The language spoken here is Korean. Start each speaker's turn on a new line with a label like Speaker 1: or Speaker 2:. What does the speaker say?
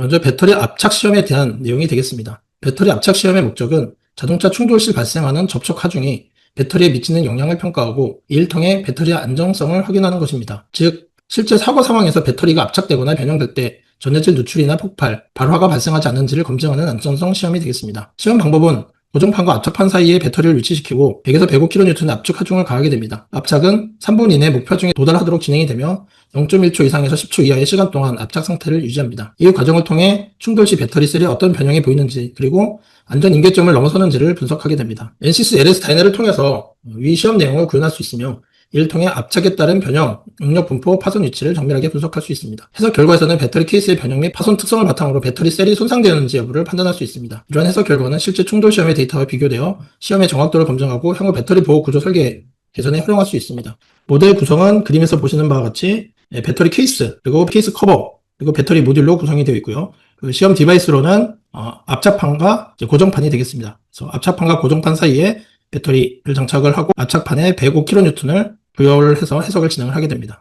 Speaker 1: 먼저 배터리 압착 시험에 대한 내용이 되겠습니다. 배터리 압착 시험의 목적은 자동차 충돌 시 발생하는 접촉 하중이 배터리에 미치는 영향을 평가하고 이를 통해 배터리의 안정성을 확인하는 것입니다. 즉, 실제 사고 상황에서 배터리가 압착되거나 변형될 때 전해질 누출이나 폭발, 발화가 발생하지 않는지를 검증하는 안전성 시험이 되겠습니다. 시험 방법은 고정판과 압착판 사이에 배터리를 위치시키고 100에서 105kN의 압축 하중을 가하게 됩니다. 압착은 3분 이내 목표 중에 도달하도록 진행이 되며 0.1초 이상에서 10초 이하의 시간 동안 압착 상태를 유지합니다. 이 과정을 통해 충돌 시 배터리 셀이 어떤 변형이 보이는지 그리고 안전 인계점을 넘어서는지를 분석하게 됩니다. NCS LS 다이너를 통해서 위 시험 내용을 구현할 수 있으며 이를 통해 압착에 따른 변형, 응력 분포, 파손 위치를 정밀하게 분석할 수 있습니다. 해석 결과에서는 배터리 케이스의 변형 및 파손 특성을 바탕으로 배터리 셀이 손상되었는지 여부를 판단할 수 있습니다. 이러한 해석 결과는 실제 충돌 시험의 데이터와 비교되어 시험의 정확도를 검증하고 향후 배터리 보호 구조 설계 개선에 활용할 수 있습니다. 모델 구성은 그림에서 보시는 바와 같이 예, 배터리 케이스, 그리고 케이스 커버, 그리고 배터리 모듈로 구성이 되어 있고요. 그 시험 디바이스로는 어, 압착판과 고정판이 되겠습니다. 그래서 압착판과 고정판 사이에 배터리를 장착을 하고 압착판에 105kN을 부여를 해서 해석을 진행을 하게 됩니다.